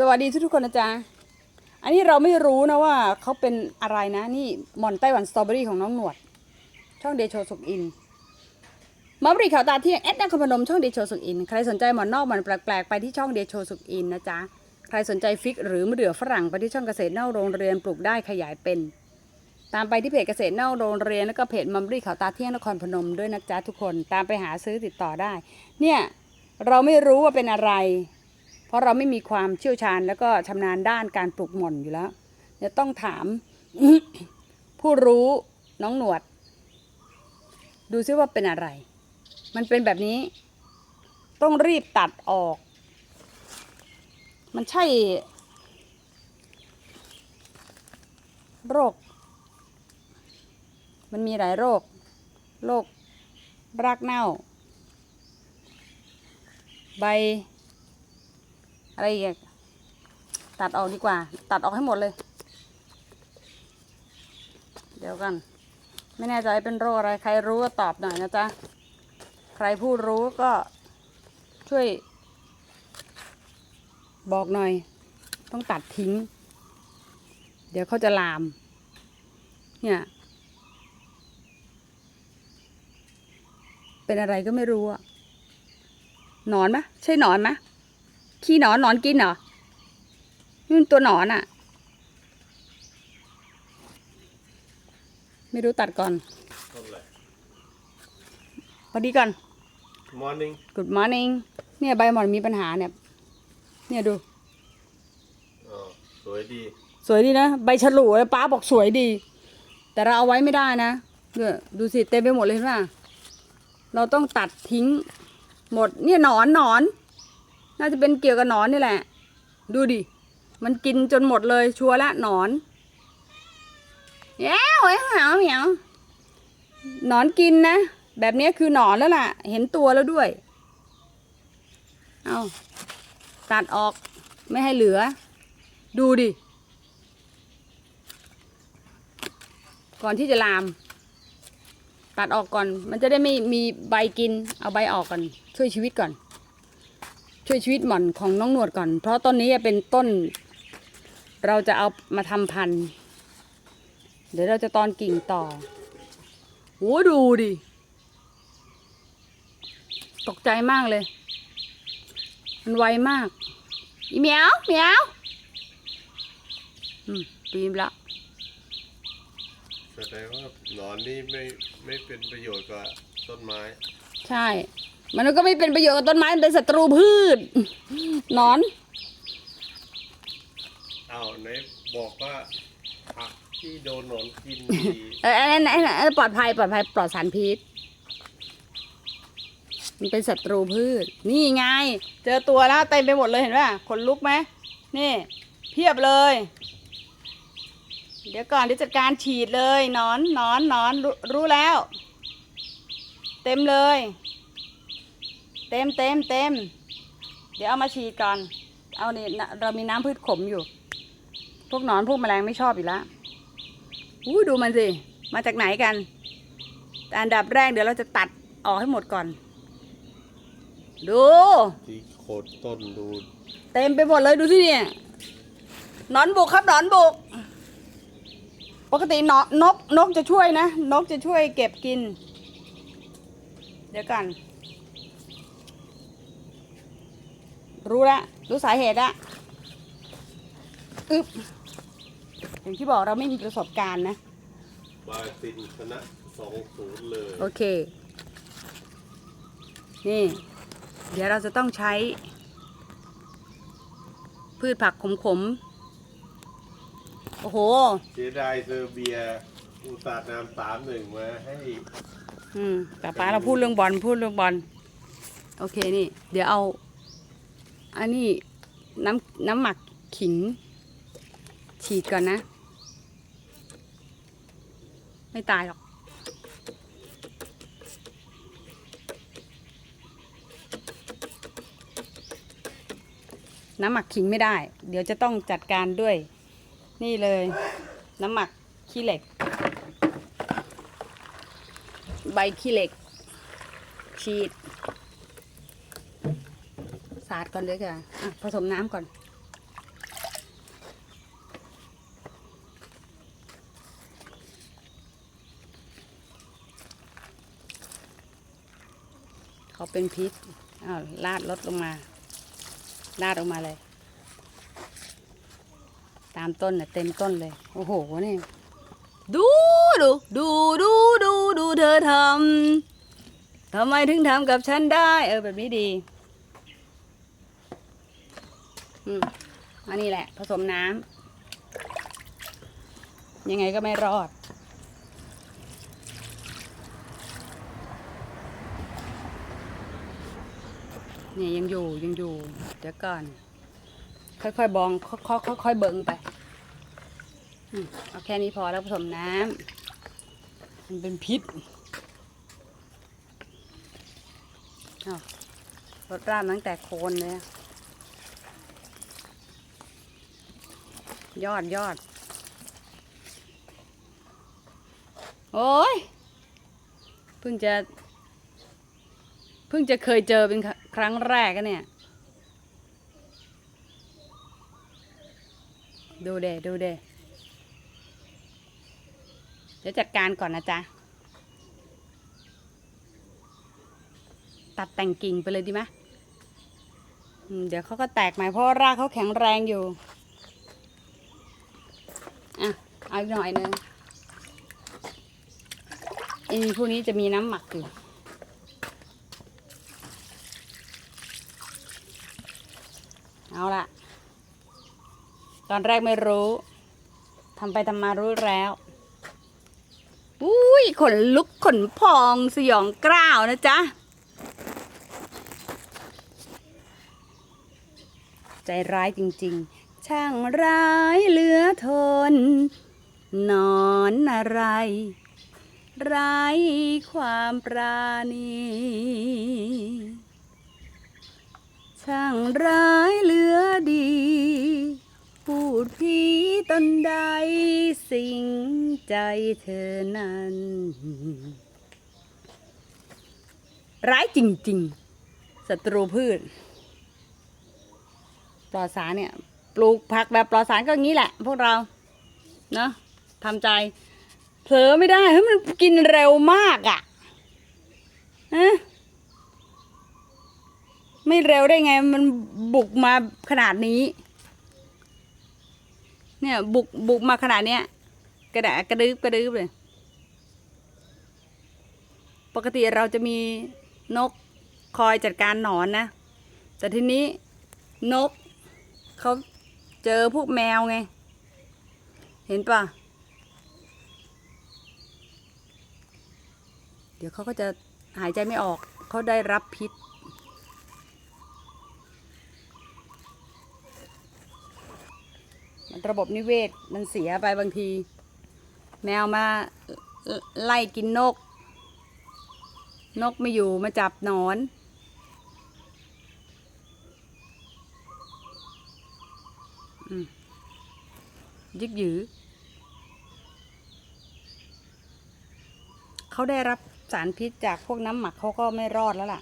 สวัสดีทุกๆคนนะจ๊ะ อันนี้เราไม่รู้นะว่าเขาเป็นอะไรนะ นี่หม่อนไต้หวันสตรอเบอรี่ของน้องหนวด ช่องเดโชสุกอินมาบริข่าวตาเที่ยงแอดนครพนมช่องเดโชสุกอิน ใครสนใจหมอนนอกหมอนแปลกๆ ไปที่ช่องเดโชสุกอินนะจ๊ะ ใครสนใจฟิกหรือมะเดื่อฝรั่งไปที่ช่องเกษตรนอกโรงเรียนปลูกได้ขยายเป็น ตามไปที่เพจเกษตรนอกโรงเรียนแล้วก็เพจมัมบรีข่าวตาเที่ยงนครพนมด้วยนะจ๊ะทุกคน ตามไปหาซื้อติดต่อได้ เนี่ยเราไม่รู้ว่าเป็นอะไร เพราะเราไม่มีความเชี่ยวชาญแล้วก็ชำนาญด้านการปลูกหม่อนอยู่แล้ว จะต้องถามผู้รู้น้องหนวด ดูซิว่าเป็นอะไร มันเป็นแบบนี้ ต้องรีบตัดออก มันใช่ โรค มันมีหลายโรค โรครากเน่า ใบ อะไรอีกตัดออกดีกว่า ตัดออกให้หมดเลย เดี๋ยวกัน ไม่แน่ใจเป็นโรคอะไร ใครรู้ก็ตอบหน่อยนะจ๊ะ ใครผู้รู้ก็ช่วย บอกหน่อย ต้องตัดทิ้ง เดี๋ยวเขาจะลาม เนี่ยเป็นอะไรก็ไม่รู้อะหนอนไหมใช่หนอนไหม ขี้หนอนหนอนกินเหรอนี่มันตัวหนอนอะไม่รู้ตัดก่อนเท่าไหร่พอดีก่อน morning Good morning เนี่ยใบหมอนมีปัญหาเนี่ย เนี่ยดู อ๋อสวยดี สวยดีนะ ใบฉลูเลยป้าบอกสวยดี แต่เราเอาไว้ไม่ได้นะเนี่ยดูสิเต็มไปหมดเลยเห็นป่ะเราต้องตัดทิ้ง หมดเนี่ยหนอนหนอน น่าจะเป็นเกี่ยวกับหนอนนี่แหละ ดูดิ มันกินจนหมดเลยชัวร์ละหนอนแย้วไอ้เหาเหมียวหนอนกินนะ แบบนี้คือหนอนแล้วล่ะ เห็นตัวแล้วด้วย เอาตัดออกไม่ให้เหลือ ดูดิ ก่อนที่จะลาม ตัดออกก่อน มันจะได้ไม่มีใบกิน เอาใบออกก่อน ช่วยชีวิตก่อน ช่วยชีวิตหม่อนของน้องหนวดก่อน เพราะต้นนี้เป็นต้น เราจะเอามาทำพันธุ์ เดี๋ยวเราจะตอนกิ่งต่อโหดูดิ ตกใจมากเลย มันไวมาก อีเหมียวเหมียวอืมปีนละแสดงว่าหนอนนี่ไม่ไม่เป็นประโยชน์กับต้นไม้ ใช่ มันก็ไม่เป็นประโยชน์กับต้นไม้มันเป็นศัตรูพืชหนอนอ้าวไหนบอกว่าผักที่โดนหนอนกินดีเอออันนั้นอันนั้นอันนั้นปลอดภัยปลอดภัยปลอดสารพิษ มันเป็นศัตรูพืช นี่ไง เจอตัวแล้วเต็มไปหมดเลยเห็นป่ะขนลุกไหมนี่ เพียบเลย เดี๋ยวก่อนเดี๋ยวจัดการฉีดเลยหนอนหนอนหนอนรู้รู้แล้ว เต็มเลย เต็มเต็มเต็ม เดี๋ยวเอามาฉีดก่อน เอานี่นะเรามีน้ำพืชขมอยู่ พวกหนอนพวกแมลงไม่ชอบอยู่แล้วอู้ดูมันสิ มาจากไหนกันแต่อันดับแรกเดี๋ยวเราจะตัดออกให้หมดก่อน ดู ที่โคนต้นดูเต็มไปหมดเลยดูที่เนี่ยหนอนบุกครับหนอนบุก ปกติหนอนนกนกจะช่วยนะ นกจะช่วยเก็บกิน เดี๋ยวกัน รู้ละรู้สาเหตุละอึบอย่างที่บอกเราไม่มีประสบการณ์นะ บาซินชนะสองศูนย์เลย โอเค นี่ เดี๋ยวเราจะต้องใช้ พืชผักขมๆ โอ้โห เสียดายเซอร์เบียอุตสาห์นำสามหนึ่งมาให้ อืมแต่ป้าเราพูดเรื่องบอลพูดเรื่องบอล โอเคนี่ เดี๋ยวเอา อันนี้น้ำน้ำหมักขิง ฉีดก่อนนะ ไม่ตายหรอก น้ำหมักขิงไม่ได้ เดี๋ยวจะต้องจัดการด้วย นี่เลย น้ำหมักขี้เหล็ก ใบขี้เหล็ก ฉีดาดก่อนเลยค่ะผสมน้ำก่อน เขาเป็นพิษอ้าวลาดลดลงมา ลาดออกมาเลย ตามต้นเน่ยเต็มต้นเลย โอ้โหนี่ดูดูดูดูดูดูเธอทำทำไมถึงทำกับฉันได้ เออแบบนี้ดี อืมอันนี้แหละ ผสมน้ำยังไงก็ไม่รอด เนี่ยยังอยู่ยังอยู่ เดี๋ยวก่อน ค่อยๆบองค่อยๆเบิ่งไปเอาแค่นี้พอแล้วผสมน้ำมันเป็นพิษรดราดตั้งแต่โคนเลยอะ ยอดยอด โอ้ยเพิ่งจะเพิ่งจะเคยเจอเป็นครั้งแรกอะเนี่ย ดูเดดูเดเดี๋ยวจัดการก่อนนะจ๊ะ ตัดแต่งกิ่งไปเลยดีไหมเดี๋ยวเขาก็แตกใหม่เพราะรากเขาแข็งแรงอยู่ เอาอีกหน่อยนึงอ้พวกนี้จะมีน้ำหมักอยู่เอาละตอนแรกไม่รู้ทำไปทำมารู้แล้วอุ้ยขนลุกขนพองสยองกล้าวนะจ๊ะ ใจร้ายจริง ๆ ช่างร้ายเหลือทน นอนอะไร ไร้ความปราณีช่างร้ายเหลือดี พูดผีตนใดสิ่งใจเธอนั้น ร้ายจริงๆศัตรูพืช ปลอดสารเนี่ย ปลูกผักแบบปลอดสารก็งี้แหละ พวกเรา เนาะ ทำใจเผลอไม่ได้เฮ้ยมันกินเร็วมากอะ่ะฮะไม่เร็วได้ไงมันบุกมาขนาดนี้ เนี่ยบุกบุกมาขนาดเนี้ยกระดะกระดึบกระดึบเลย ปกติเราจะมีนกคอยจัดการหนอนนะ แต่ทีนี้นกเขาเจอพวกแมวไง เห็นปะ เดี๋ยวเขาก็จะหายใจไม่ออก เขาได้รับพิษ ระบบนิเวศมันเสียไปบางที แมวมาไล่กินนก นกไม่อยู่มาจับนอนยึกยือ เขาได้รับ สารพิษจากพวกน้ำหมักเขาก็ไม่รอดแล้วล่ะ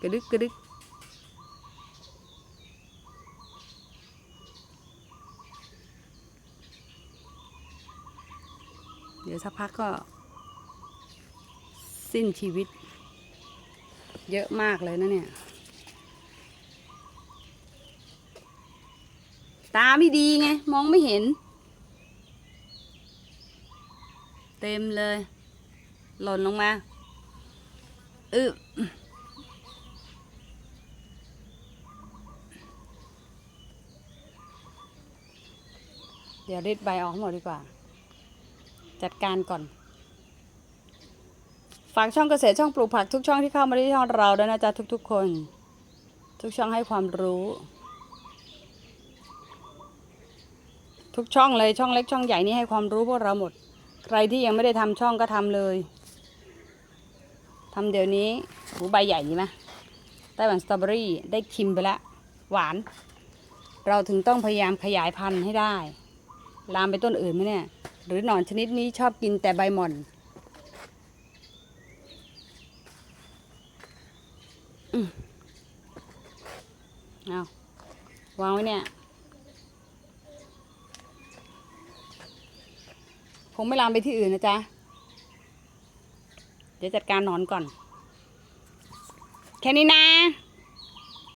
กระดึกกระดึกเดี๋ยวสักพักก็ สิ้นชีวิต เยอะมากเลยนะเนี่ย ตาไม่ดีไง มองไม่เห็น เต็มเลย หล่นลงมาอึเดี๋ยวริดใบออกให้หมดดีกว่า จัดการก่อน ฝากช่องเกษตรช่องปลูกผักทุกช่องที่เข้ามาที่ช่องเราด้วยนะจ๊ะทุกๆคน ทุกช่องให้ความรู้ ทุกช่องเลยช่องเล็กช่องใหญ่นี่ให้ความรู้พวกเราหมด ใครที่ยังไม่ได้ทำช่องก็ทำเลยทำเดี๋ยวนี้หูใบใหญ่ดีไหมไต้หวันสตรอเบอรี่ได้ชิมไปแล้วหวาน เราถึงต้องพยายามขยายพันธุ์ให้ได้ ลามไปต้นอื่นไหมเนี่ย หรือหนอนชนิดนี้ชอบกินแต่ใบหม่อนอเอาวางไว้เนี่ย งไม่ลามไปที่อื่นนะจ๊ะ เดี๋ยวจัดการนอนก่อน แค่นี้นะ